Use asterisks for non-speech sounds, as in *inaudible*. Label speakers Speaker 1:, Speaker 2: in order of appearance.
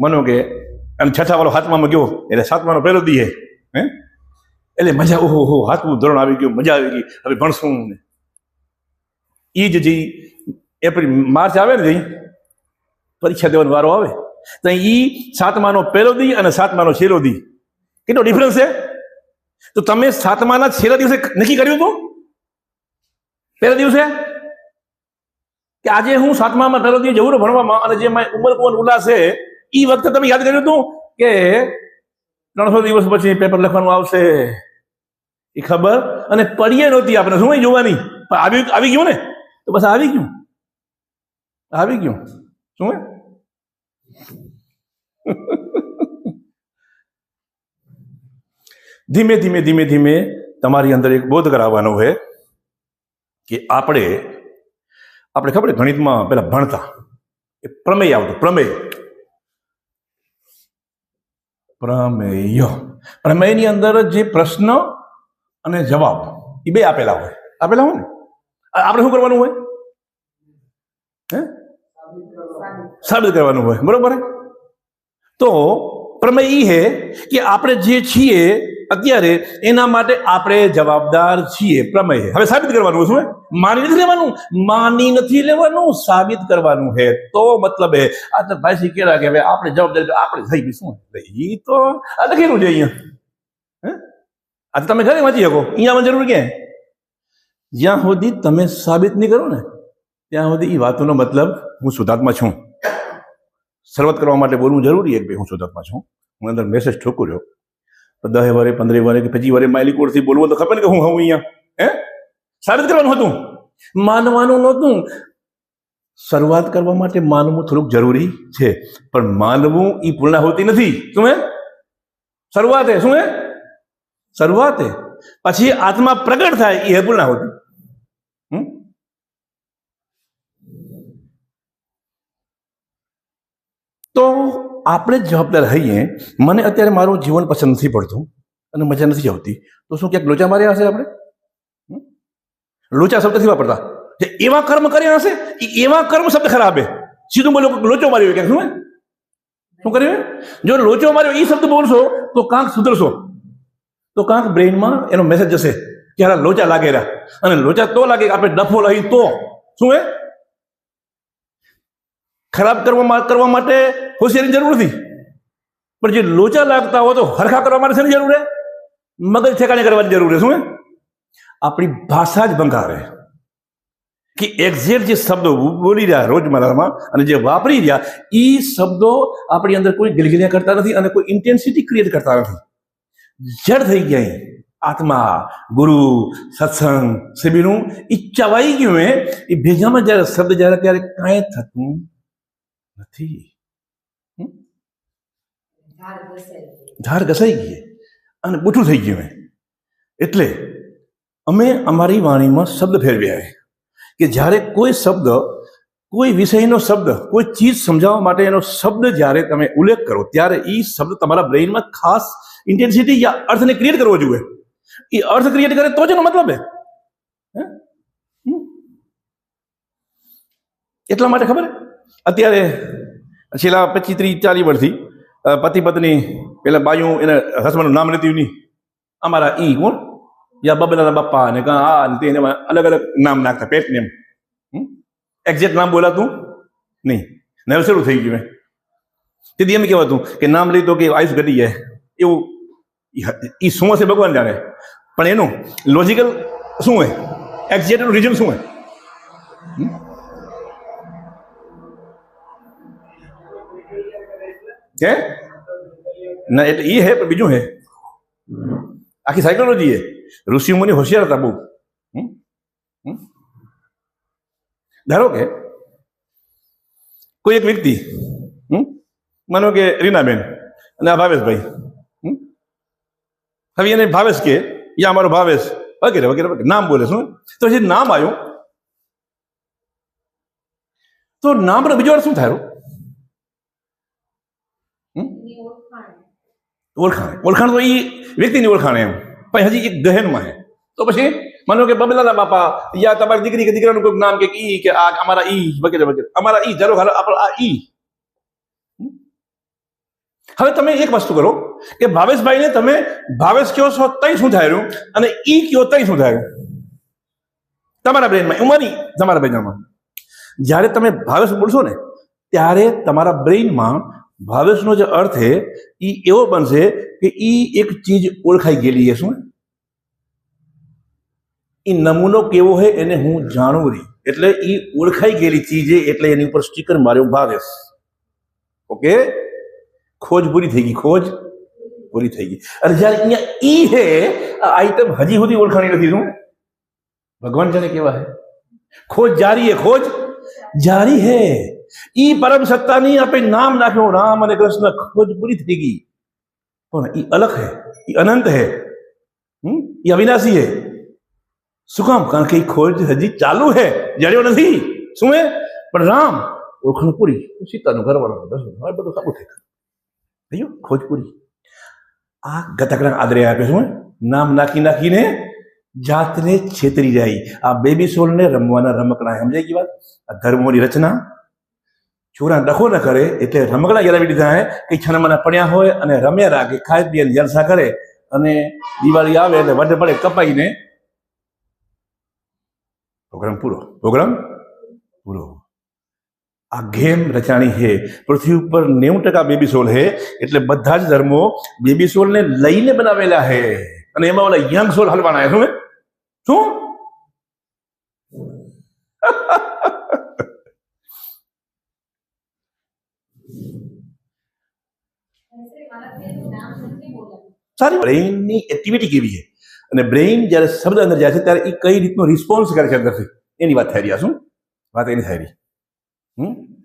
Speaker 1: મનો કે અને છઠ્ઠા વાળો હાથમાં ગયો એટલે સાતમાનો પહેલો દીએ, હે? એટલે મજા, ઓહો હો હાથમું ધોરણ આવી ગયું, મજા આવી ગઈ, હવે ભણશું ને. એ જ જે, એપ્રિલ, માર્ચ આવે ને જઈ પરીક્ષા દેવાનો વારો આવે. તો એ સાતમાનો પહેલો દી અને સાતમાનો છેલ્લો દી. કેટલો ડિફરન્સ છે? તો તમે સાતમાના છેલ્લા દિવસે નક્કી કર્યું હતું? પહેલા દિવસે? કે આજે હું સાતમામાં પહેલો દિવસ જવું ભણવામાં અને જે મારી ઉમર કોણ ઉલ્લાસ છે એ વખતે તમે યાદ કર્યું હતું કે ત્રણસો દિવસ પછી પેપર લખવાનું આવશે? એ ખબર? અને પડીએ નહોતી આપણે. શું જોવાની? પણ આવી આવી ગયું ને? તો બસ આવી ગયું. આવી ગયું. શું? *laughs* ધીમે ધીમે ધીમે ધીમે તમારી અંદર એક બોધ કરાવવાનો છે કે આપણે આપણે ખબર ગણિતમાં પેલા ભણતા. એ પ્રમેય આવતો, પ્રમેય. પ્રમેય. પ્રમેયની અંદર જે પ્રશ્ન અને જવાબ એ બે આપેલા હોય. આપેલા હોય ને? આપણે શું કરવાનું હોય? હે? સાબિત કરવાનું હોય. બરોબર તો પ્રમેય એ છે કે આપણે જે છીએ અત્યારે એના માટે આપણે જવાબદાર છીએ પ્રમેય. હવે સાબિત કરવાનું શું માની નથી લેવાનું? માની નથી લેવાનું, સાબિત કરવાનું હે. તો મતલબ હે આ ભાઈ શી કેરા કે હવે આપણે જવાબદારી આપણે થઈ ગઈ, શું? એ તો, આ લખેલું છે અહીંયા? હે? આ તમે ઘરે વાંચી શકો. અહીંયા જરૂર કે જ્યાં સુધી તમે સાબિત નહીં કરો ને, ત્યાં સુધી એ વાતોનો મતલબ હું સુધાર્થમાં છું. શરૂઆત કરવા માટે બોલવું જરૂરી એક ભાઈ હું સુધાર્થમાં છું. હું અંદર મેસેજ ઠોકું રહ્યો તો દહે વરે પંદરે વરે કે પચીસ વરે માઇલી કોડથી બોલવું તો ખબર ને કે હું હું અહીંયા હે સાબિત કરવાનું હતું માનવાનું નહોતું શરૂઆત કરવા માટે માનવું થોડુંક જરૂરી છે પણ માનવું એ પૂર્ણાહુતિ નથી શું હે શરૂઆત હે શું હે શરૂઆત હે પછી આત્મા પ્રગટ થાય એ હે પૂર્ણાહુતિ હમ તો આપણે જ જવાબદાર હઈએ, મને અત્યારે મારું જીવન પસંદ નથી પડતું અને મજા નથી આવતી. તો શું ક્યાંક લોચા માર્યા હશે આપણે? લોચા શબ્દ નથી વાપરતા. એવા કર્મ કર્યા હશે, એ એવા કર્મ શબ્દ ખરાબ હે સીધું બોલો લોચો માર્યો ક્યાંક, શું? શું કર્યું? જો લોચો માર્યો એ શબ્દ બોલશો, તો કાંક સુધરશો. તો કાંક બ્રેઇનમાં એનો મેસેજ જશે કે હારા લોચા લાગેલા અને લોચા તો લાગે આપણે ડફો લઈ તો. શું હે ખરાબ કરવા કરવા માટે હોશિયારી જરૂર નથી. પણ જે લોચા લાગતા હોય તો હરખા કરવા માટે શેની જરૂર છે મગજ ઠેકાણે કરવાની જરૂર છે શું આપણી ભાષા જ બંગારે કે એક્ઝેક્ટ જે શબ્દો બોલી રહ્યા રોજમર્રામાં અને જે વાપરી રહ્યા એ શબ્દો આપણી અંદર કોઈ ગિલગિલિયા કરતા નથી અને કોઈ ઇન્ટેન્સિટી ક્રિએટ કરતા નથી. જડ થઈ ગયા. આત્મા, ગુરુ, સત્સંગ, શિબિરનું એ ચવાઈ ગયું એ ભેજામાં જ્યારે શબ્દ જ્યારે ત્યારે કાંઈ થતું નથી. ધાર ઘસાઈ ગઈ. અને બુઠું થઈ ગયું એટલે અમે અમારી વાણીમાં શબ્દ ફેરવ્યા કે જ્યારે કોઈ શબ્દ કોઈ વિષયનો શબ્દ કોઈ ચીજ સમજાવવા માટે એનો શબ્દ જ્યારે તમે ઉલ્લેખ કરો ત્યારે એ શબ્દ તમારા બ્રેઇનમાં ખાસ ઇન્ટેન્સિટી યા અર્થને ક્રિએટ કરવો જોઈએ. એ અર્થ ક્રિએટ કરે તો જ એનો મતલબ હે. હે? એટલા માટે ખબર હે? અત્યારે છેલ્લા પચીસ ત્રીસ ચાલીસ વર્ષથી પતિ પત્ની પેલા બાયું એને હસબન્ડનું નામ લેતી નહીં અમારા ઈ, કોણ? યા બબલાના બાપા ને કાં, આ ને તેને અલગ અલગ નામ નાખતા પેટ નેમ એક્ઝેક્ટ નામ બોલાતું નહીં. ને શરૂ થઈ ગયું તેથી એમ કહેવાતું કે નામ લઈ તો કે આયુષ ઘટી જાય. એવું એ શું હશે ભગવાન જાણે. પણ એનું લોજિકલ શું હોય? એક્ઝેક્ટ રીઝન શું હોય? હે? ના, એટલે એ હે, પણ બીજું હે? આખી સાયકોલોજી હે. ઋષિ મુનિ હોશિયાર હતા બહુ? ધારો કે કોઈ એક વ્યક્તિ? માનો કે રીનાબેન અને આ ભાવેશભાઈ? હવે એને ભાવેશ કે, યા અમારો ભાવેશ, વગેરે વગેરે નામ બોલે શું તો જે નામ આવ્યું, તો નામનો બીજો અર્થ શું થાય? ઓળખાણ. ઓળખાણ. તો એ વ્યક્તિની ઓળખાણ એમ. પણ હજી એક ગહેનમાં હે. તો પછી માનો કે બબલાના બાપા યા તમારી દીકરી કે દીકરાનું કોઈક નામ કે ઈ કે આ અમારા ઈ વગેરે વગેરે. અમારા ઈ જરૂર હાલો આપણો આ ઈ. હવે તમે એક વસ્તુ કરો કે ભાવેશભાઈને તમે ભાવેશ કયો છો તઈ શું થાય રહ્યું અને ઈ કયો તઈ શું થાય? તમારા બ્રેનમાં ઉંમરની તમારા બ્રેનમાં. જ્યારે તમે ભાવેશ બોલશો ને ત્યારે તમારા બ્રેઇનમાં ભાવેશનો જે અર્થ છે એ એવો બનશે કે એ એક ચીજ ઓળખાઈ ગયેલી છે શું? એ નમૂનો કેવો છે એને હું જાણું રહી એટલે એ ઓળખાઈ ગયેલી ચીજ એટલે એની ઉપર સ્ટીકર માર્યો ભાવેશ. ઓકે ખોજ પૂરી થઈ ગઈ, ખોજ પૂરી થઈ ગઈ. અને જ્યારે અહીંયા ઈ આ આઈટમ હજી સુધી ઓળખાણી નથી, શું? ભગવાન જાણે કેવા હે ખોજ જારી હે ખોજ જારી હે ઈ પરમ સત્તાની આપણે નામ નાખ્યો. રામ અને કૃષ્ણ ખોજ પૂરી થઈ ગઈ. પણ એ અલગ હે એ અનંત હે. હમ? અવિનાશી હે. શું કામ? કારણ કે એ ખોજ હજી ચાલુ હે. જડ્યો નથી. શું હે? પણ રામ ઓળખણ પૂરી સીતાનું ઘરવાળો દર્શન હવે બધું સારું થઈ ગયું. થયું ખોજ પૂરી આ ગતકડા આદરે આપે શું નામ નાખી નાખીને જાતને છેતરી જાય. આ બેબી સોલને રમવાના રમકડા સમજાય ગઈ વાત? આ ધર્મોની રચના છોકરા ડખો ન કરે એટલે રમકડા જરાવી દીધા હે. કે છનમના પડ્યા હોય અને રમ્યા રાખે ખાય પીએ જલસા કરે અને દિવાળી આવે એટલે વડે પડે કપાઈને પ્રોગ્રામ પૂરો. પ્રોગ્રામ પૂરો. આ ગેમ રચાણી છે પૃથ્વી ઉપર નેવું ટકા બેબી સોલ છે એટલે બધા જ ધર્મો બેબી સોલને લઈને બનાવેલા છે અને એમાં ઓલા યંગ સોલ હલવાના છે શું શું? સારી બ્રેઇનની એક્ટિવિટી કેવી છે? અને બ્રેઇન જ્યારે શબ્દ અંદર જાય છે, ત્યારે એ કઈ રીતનો રિસ્પોન્સ કરે છે અંદરથી? એની વાત થઈ આ શું વાત એની થઈ રહી. હમ?